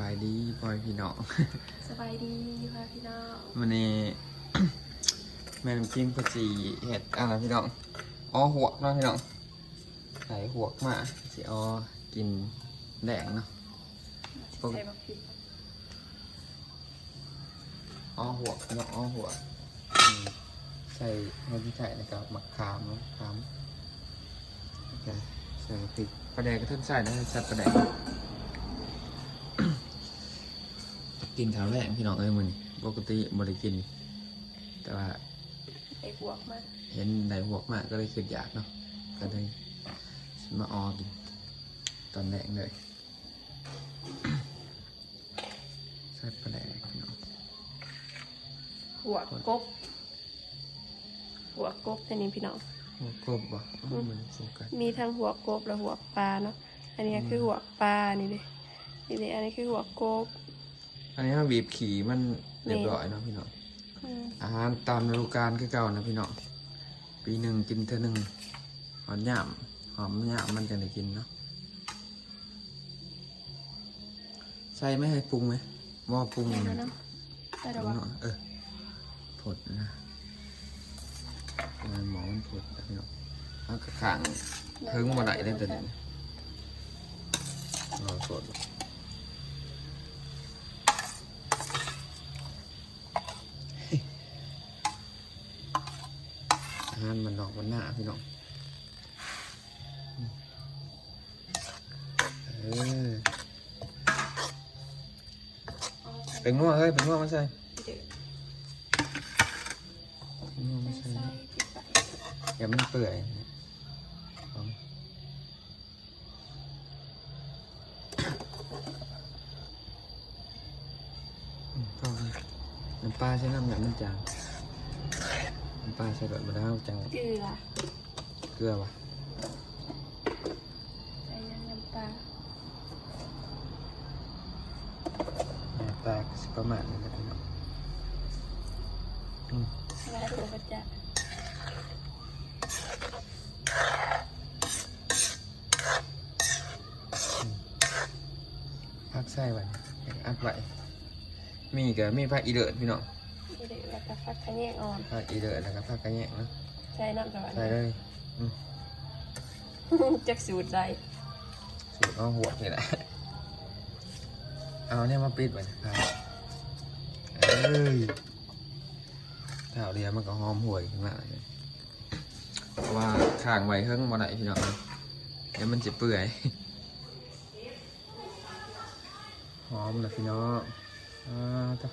บายดีพ่อยพี่น้องสบายดีค่ะพี่น้องวันนี้แม่น้ำจิ้มก็จีเห็ดอะไรพี่น้องอ้อหัวกเนาะพี่น้องใส่หัวกมาสิอ้อกินแดงเนาะปกใส่บักพริกอ้อหัวกพี่น้องอ้อหัวกอืมใส่ให้พี่ใส่นะครับมะขามมะขามโอเคใส่พริกปลาแดงก็ท่านใส่นะใส่ปลาแดง กินข้าวแรกพี่น้องเอ้ยมันปกติบ่ได้กิน แต่ว่าใส่บวกมาเห็นไหนหัวกมากก็เลยคิดอยากเนาะก็เลยมาออกินตอนแรกเลยใส่ปลาแดกพี่น้องหัวกบหัวกบอันนี้พี่น้องหัวกบบ่อ๋อมันโฟกัสมีทั้งหัวกบและหัวปลาเนาะอันนี้คือหัวปลานี่เลยนี่เลยอันนี้คือหัวกบ อันนี้ถ้าบีบขี่มันเรียบร้อยเนาะพี่น้องอืมอาหารตามฤดูกาลคือเก่านะพี่น้องปีหนึ่งกินเท่าหนึ่งหอมยำหอมยำมันจะได้กินเนาะใส่ไหมให้ปรุงไหมว่าปรุงใส่ไหมแล้วเนาะใส่แล้วปรุงวะเนาะเออผดนะมันหมอมันผดนะพี่น้องเอากระขังเพิ่งมาไหนได้แต่เนี่ยรอสดอาหารมันน อกมันหน้าพี่น้องเออเป็นง่วเฮ้ยเป็นง่วไม่ใช่ยวเป็นง่วไม่ใช่ใส่พริกไปอย่ามันเปื่อยน้ำปลาใช้น้ำแบบมันจาง ปลาใช้แบบมะนาวจางเกลือเกลือวะใส่ยังน้ำปลาน้ำปลาก็สิประมาณนี้นะพี่น้องอืมแล้วตัวก็จะพักไส้ไว้อัดไว้มีกับมีผักอีเดิดพี่น้อง นี่เดี๋ยวแล้วก็ฟักขะแยงอ่อนผักอีเดิดแล้วก็ผักกระแยงเนาะใส่น้ำสวรรค์ใส่เลยจักสูตรใส่สูตรเอาหัวนี่แหละเอาเนี่ยมาปิดไว้นะครับเอ้ยถ้าเอาเรียมันก็หอมห่วยขึ้นมาเลยเพราะว่าข้างไว้เฮิ่งมาไหนพี่น้องเดี๋ยวมันจะเปื่อยหอมนะพี่น้องอ่าต่อ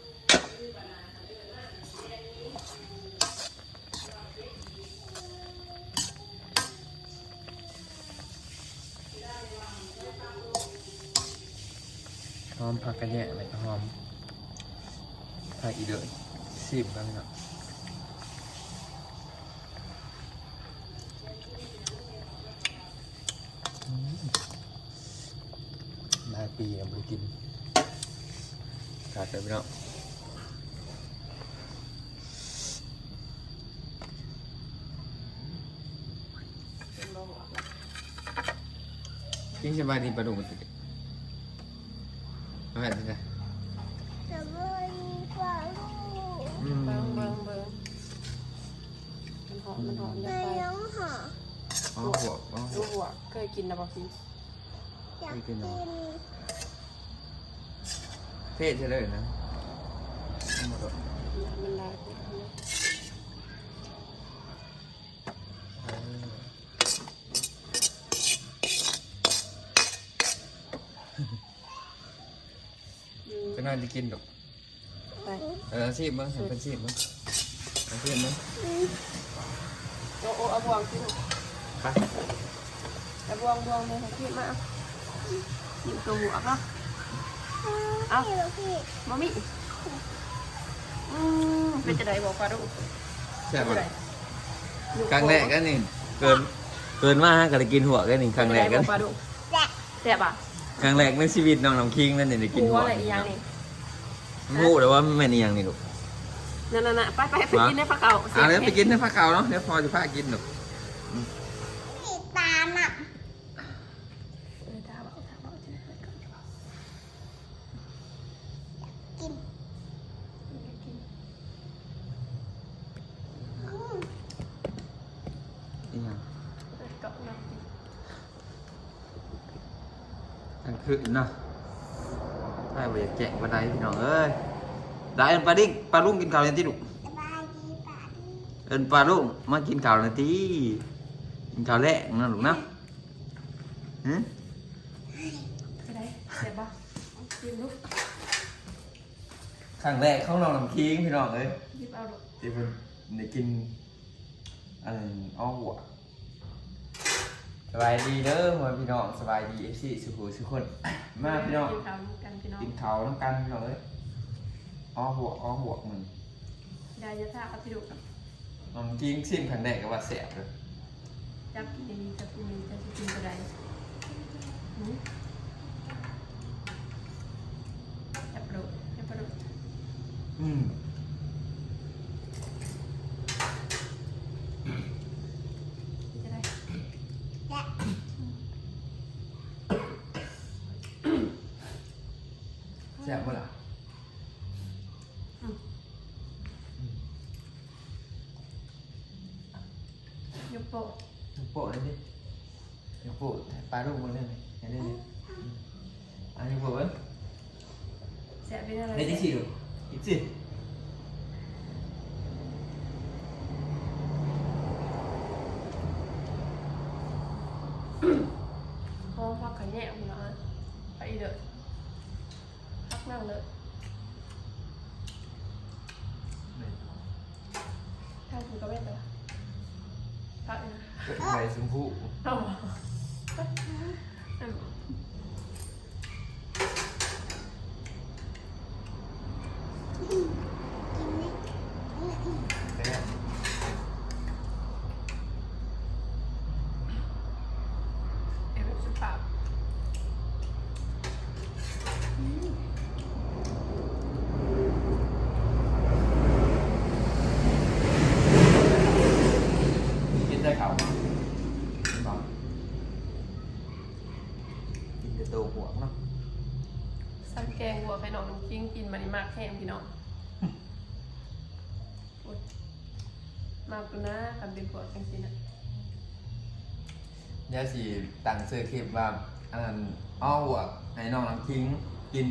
หอมผักกระแยะอะไรก็หอมผักอีเดือยสิบแล้วพี่น้องอืมได้ปีแล้วไม่กินขาดไปพี่น้องเนบ่หัวกินสบายดีปลาดุกมันติด เอาแบบนี้นะจะไม่ฟังอืมเบิ่งเบิ่งเบิ่งมันหอมมันหอมจะไม่ไปต้องหาเอาหัวเอาหัดูวหัวเคยกินนะบอกกินอยากกิน เทศใช่เลยนะเอามาก่อนมันลา น่าจะกินดอกไปเอออาชีพมั้งเห็นเป็นอาชีพมั้งอาชีพมั้งโอ้โอ้เอาบวงกินไปเอาบวงบวงเลยให้พี่มาเอากินตัวหัวเนาะเอาพี่พี่มามิอืมเป็นจะได้บอกปลาดุใช่เป็นไหมจะได้อยู่ครั้งแรกก็นี่เกินเกินมากก็ได้กินหัวก็นี่ครั้งแรกเป็ก็นจะได้บอกปลาดุแซ่บอะครั้งแรกในชีวิตน้องน้ำคิงนั่นนี่ได้กินหัหัววอะไรอีกอย่างนี่ งูแต่ว่าแม่เนียังนี่ลูกนั่นๆไปไปไปกินในผักเก่าเอะเดี๋ยวไปกินในผ้าขาเนาะเดี๋ยวพอจะพากินลูกติดตามอะกินกินอยกอืมอีงเปิดก่อนเนาะ อันคือเนาะ ใช่ไปแกะบันไดพี่น้องเอ้ยได้เอินปลาดิ้งปลาลุงกินข้าวในที่ลูกสบายดีป่ะเอินปลาลุงมากินข้าวในที่กินข้าวแรกนะลูกนะหืมจะได้เสร็จปะกินลูกครั้งแรกเขาลองน้ำคิงพี่น้องเอ้ยหยิบเอาลูกที่เพิ่นได้กินอันอ้อหัว บายดีเด้อพ่อพี่น้องสบายดีเอฟซีสุขุสุขคน มาพี่น้องกินข้าวกันพี่น้องกินข้าวน้ำกันพี่น้องเอ้ยอ้อหัวอ้อหัวมันได้ยาท่าเอาพี่ลูกน้ำคิงซิมครั้งแรกก็ว่าแสบเลยจับกินดีจับกินดีจะสิกินก็ได้หืมจับลูกจับลูก อืม จะได้ และ แสบเมื่อไหร่ยกโปะยกโปะเลยดิยกโปะปลาลูกมันเนี่ยเห็นได้เลยอันยกโปะเว้ยแสบเป็นอะไรได้ที่สี่ลูกอีกสิ ห้องพักขันแยกพี่น้องอะไปเด้อพักนั่งเลยทางคุณก็ไม่ไปละพักนะ ใบชมพู เอาอืม กินนี่อืมอืม แซ่บ เอวสุภาพ กินได้ข่าวมากินบ้างกินแต่ตัวหัวเนาะ ซ้ำแกงวัวไข่นองน้ำจิ้งกินมันนี่มากแห้งพี่น้องอุ๊ยมากกูนะทำเป็นผัวจังสินะเดี๋ยวสิตั้งซื้อคลิปว่าอันนั้นอ้อหัวให้น้องน้ำทิ้งกิน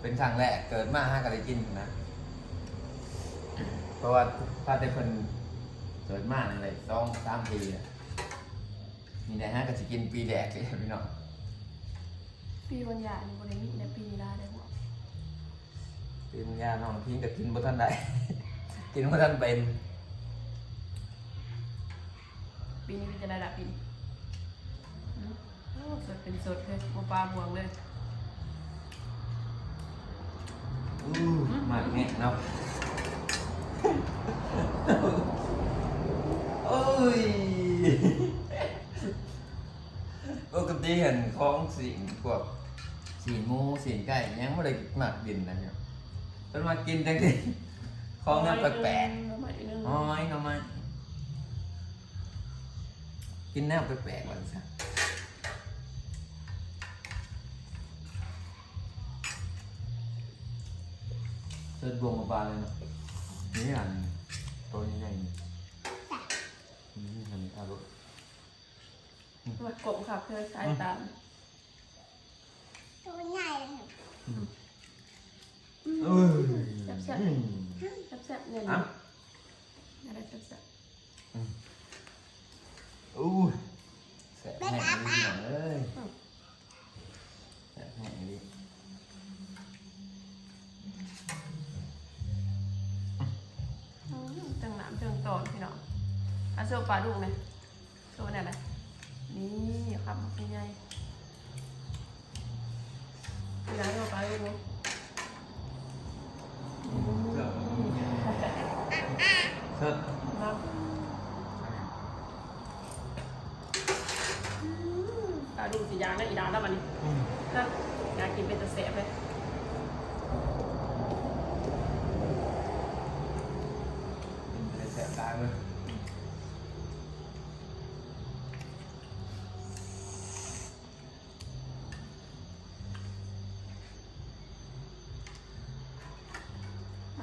เป็นครั้งแรกเกิดมาห้าก็ได้กินนะ เพราะว่าถ้าแต่คนเกิดมาอะไรสองสามปีอะมีได้ห้าก็จะกินปีแรกเลยพี่น้องปีวันหยานี่บริมีในปีนี้ได้เลยหัว ปีมึงยาน้องน้ำทิ้งก็กินบ่ทันได้ กินบ่ทันเป็น ปีนี้เป็นจะได้ละปีนี้อืมโอ้สดเป็นสดเลยบัวปลาบวงเลยอู้มากแง่เนาะโอ้ยปกติเห็นของสิงพวกสีหมูสีไก่ยังไม่ได้หมักดินนะเนี่ย เป็นมากินจังสิของนั้นแปลกๆหน่อยนึงๆอ๋อยน้องมันกินแนวแปลกๆก่อนซะเสิร์ฟบวงมาปลาเลยเนาะนี่อันตัวนี้ใหญ่นี่นี่อันนี้เอาลูกมากบค่ะเพื่อสายตามตัวใหญ่เลย เอ้ย แซ่บอืมๆแซ่บๆเนี่ยอะนะอะไรแซ่บอู้ยแสบแห้งดีหน่อยเอ้ยแสบแห้งดีๆอืมจังหนามจังตอนพี่น้องอาโซปลาดุกเนี่ย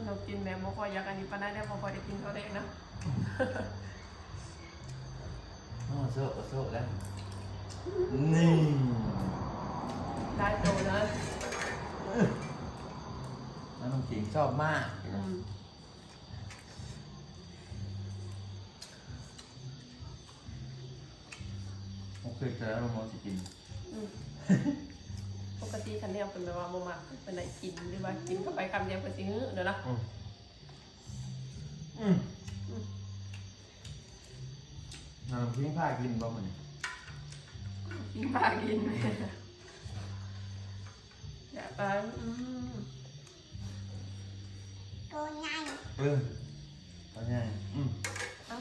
เรากินแบบบ่ค่อยอยากอันนี้ปานนั้นได้บ่ค่อยได้กินเขาได้นะโอ้โซ่โซ่แล้วนี่ได้โตเลยน้องจิงชอบมากโอเคยเจอแล้วมันสิกิน ปกติคันเดียวเป็นแบบว่าบ่มักเป็นไหนกินหรือว่ากินเข้าไปคำเดียวก็สิหื้อเดี๋ยวนะอืมอืมน้องพิงผ้ากินบ่มันกินปลากินอย่าไปอืมตัวใหญ่เออตอนนี้อืมเอา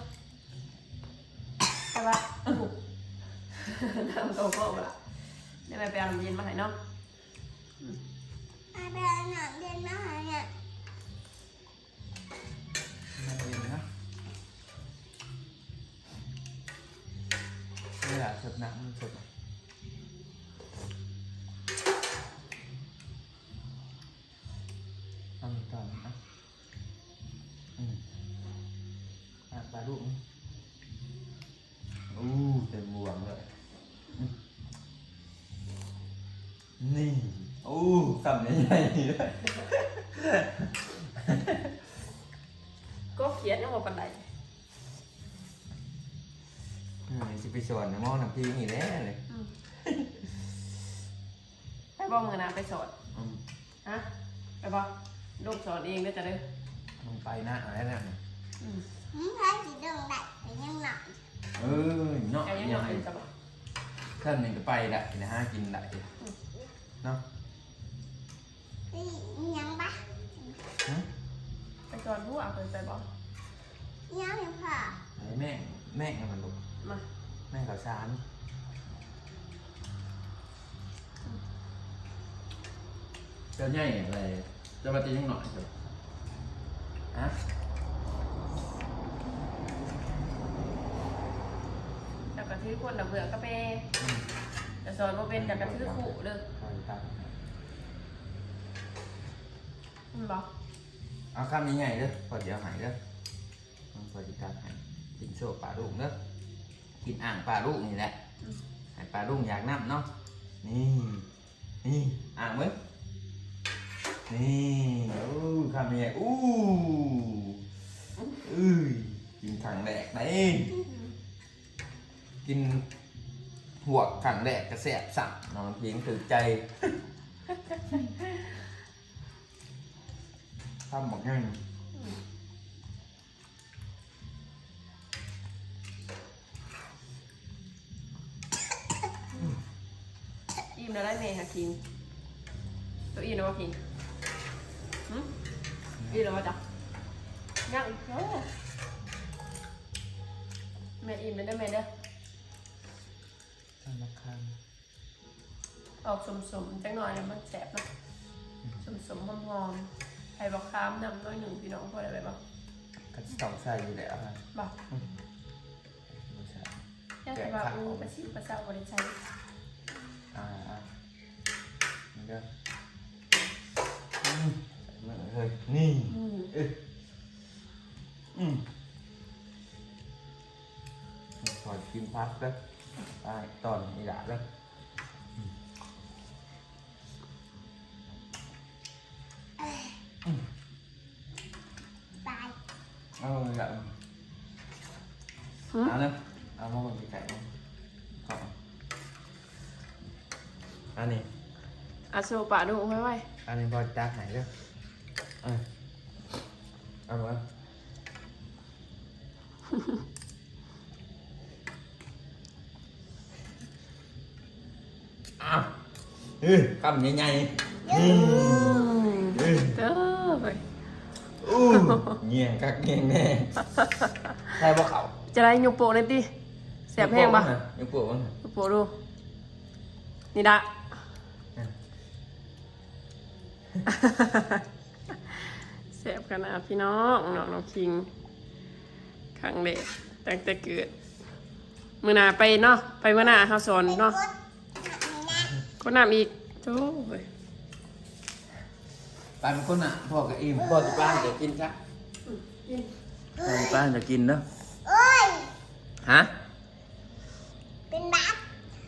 เอาละน้ำโตโก้ละเดี๋ยวไปไปเอาน้ำเย็นมาให้เนาะ อาเดินหนังเดินมาหาเนี่ยไม่เย็นนะนี่แหละสดน้ำมันสด คำใหญ่ๆเลยก็เขียนยังบอกปันไดอืมสิไปสอนนะหมอน้ำพีนี่แหละเลยอืมไปบอกมือนะไปสอนอืมฮะไปบอกลูกสอนเองได้อจะได้อมึงไปหน้าอะไรนั่นน่ะอืมมึงพายสีดงได้แต่ยังหนักเออเนาะแกยังหน่อยจะบอกท่านหนึ่งก็ไปได้นะฮะกินได้เนาะ นี่ยังปะ หึ ไปสอนผู้อะเคยไปบอกยังยังพอไอ้แม่งแม่งมันลูกมา แม่งข้าวสารจะใหญ่อะไรจะมาตียังหน่อยเถอะฮะแต่กระทือคนละเบื่อก็ไปจะสอนว่าเป็นจากกระทือขู่เด้อคอยตามอืมบอก เอาคำใหญ่ๆเด้อพอเดี๋ยวหายเด้อมันพอจิตามหายกินโซ่ปลาลูกเด้อกินอ่างปลาลูกนี่แหละให้ปลาลุงอยากนับเนาะนี่นี่อ่างมั้ยนี่อู้คำนี้อู้อื้ยกินขังแดกได้กินหัวขังแดกกระแสบสั่งนอนเพียงถือใจ ทำบอกง่ายอิ่มแล้วได้เมย์ค่ะคิงตัวอิ่มแล้วว่าคิงหืมอิ่มแล้วว่าจ๊ะยังโอ้แม่อิ่มแล้วได้ไหมเด้อธนาคารออกสมๆจังหน่อยแล้วมันแสบเนาะสมๆหอมๆ ไข่บอกค้ามนำน้อยหนึ่งพี่น้องพอได้ไหมบอกก็สองใส่อยู่แล้วฮะบอกไม่ใช่ยังแต่ว่าอูประสิทธิ์ประสาทบริใช้อ่าอ่านี่เด้ออืมใส่มือเลยนี่อืมเอ้ยอืมถอยกินพักแล้วไปตอนนี้ด่าแล้ว เอาเลยละเอาเลยเอามาบนไก่มาขออันนี้อาโซปะดูไว้ไว้ อันนี้บอลจักไหนเด้อเออเอามาอ้าวเฮ้ยคำใหญ่ๆอืมเอ้ยเด้อไปอู้เงียงกักเงียงแน่ใช่ปะเขาจะได้ยุกโปะเลยดิแสบแห้งปะยุกโปะมั้งยุกโปะดู นี่ดะแสบกันนะพี่น้องน้องน้องคิงครั้งเด็กตั้งแต่เกิดมือหนาไปเนาะไปมือหนาเขาสอนเป็นเนาะกดหักนี่นะก็น้ำอีกโจ้ย ปานคนอะพ่อกับอิ่มพ่อกับป้าจะกินซะพ่อกับป้าจะกินเนาะโอ้ยฮะเป็นบัตร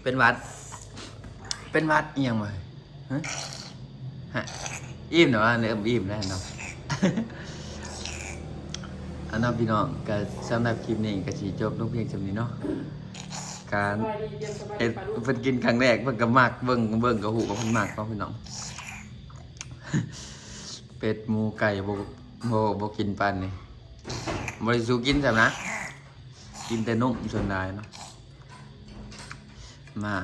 เป็นหวัด เป็นหวัดเอียงมาฮะฮะอิ่มเนาะอันนี้เอิ่มอิ่มแล้วเนาะอันนั้นพี่น้องก็สำหรับคลิปนี้ก็สิจบลงเพียงจำนี้เนาะการสบายดีเย็นสบายเอ็ดีดปลาลูกเพิ่นกินครั้งแรกเพิ่นก็มักเบิ่งเบิ่งก็หูว่าเพิ่นมักเนาะพี่น้อง เป็ดหมูไก่บ่บ่บ่กินปานนี่บ่ได้สู้กินซั่นนะ กินแต่นมส่วนใหญ่เนาะมา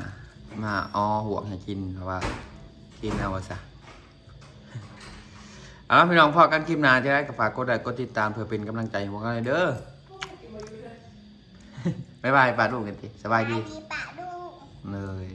มาออห่วงให้กินเพราะว่า กินเอาซะเอาล่ะพี่น้องพอกันคลิปหน้าที่ได้ก็ฝากกดไลค์กดติดตามเพื่อเป็นกำลังใจให้พวกเราเด้อบ๊ายบายปาลูกกันทีสบายดีดีปะดูเลย